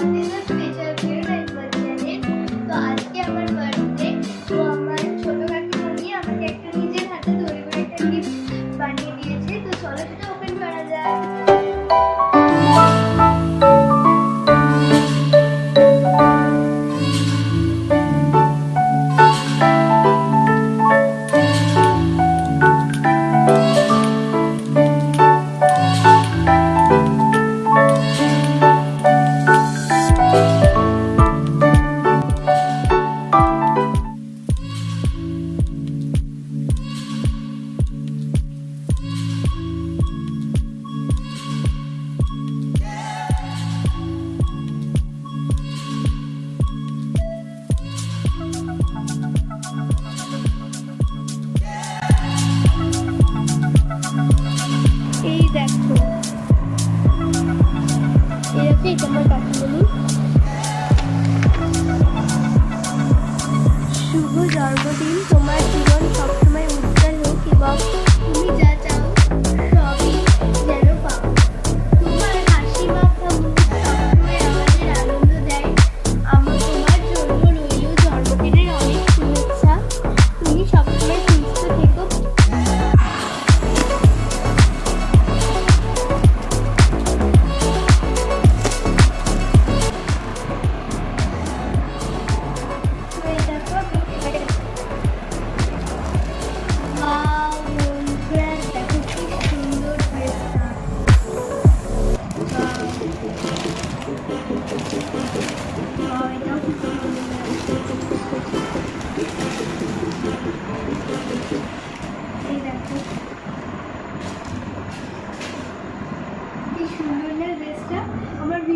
你呢？এই হচ্ছে এটা আমার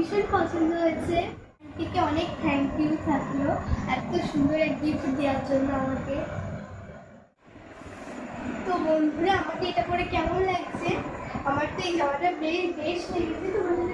ভীষণ পছন্দ হয়েছে থেকে অনেক থ্যাংক ইউ থাকল। এত সুন্দর এক গিফট দেওয়ার জন্য আমাকে। তো বন্ধুরা, আমাকে এটা পরে কেমন লাগছে? আমার তো এই জামাটা বেশ বেশ লেগেছে। তোমাদের